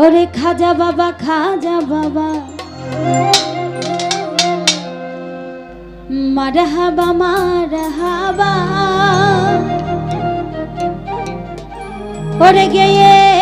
ওরে খাজা বাবা খাজা বাবা। মারহাবা মারহাবা। ওরে গেয়ে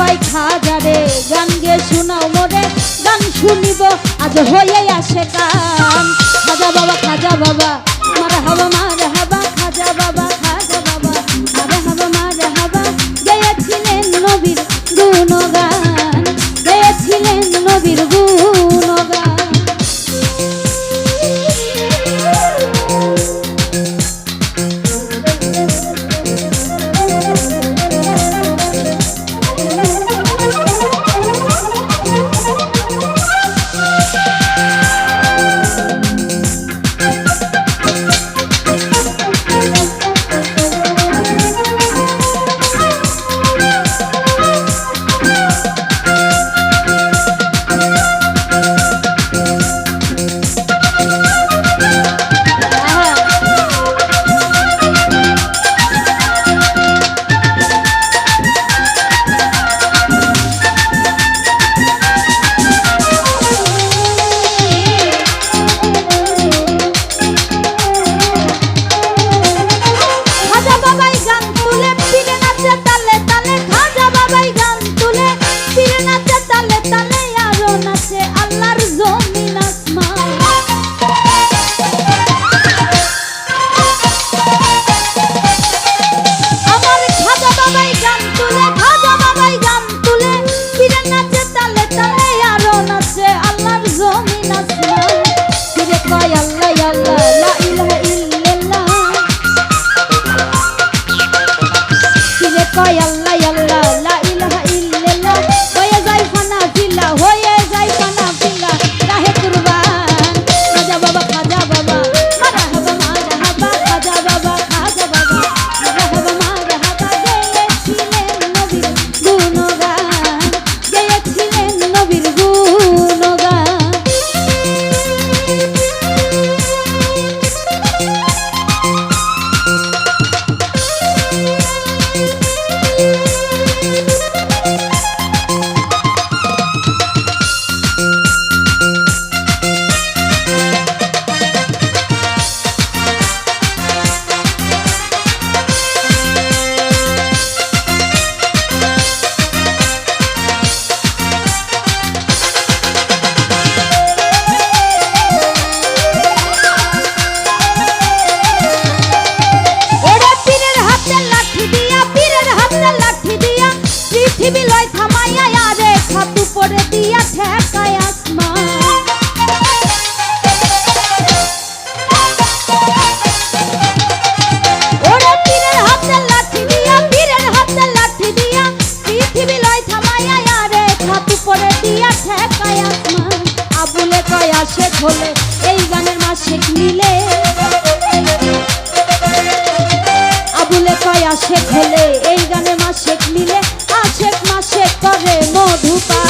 পাই খাজারে গান গে শোনাও মোরে, গান শুনিব, আজ হয়ে আসে গান খাজা বাবা খাজা বাবা আসে খোলে এই গানের মাসিক মিলে। আবুলে আসে খোলে এই গানে মাসেক মিলে আশেক মাসে করে মধুপা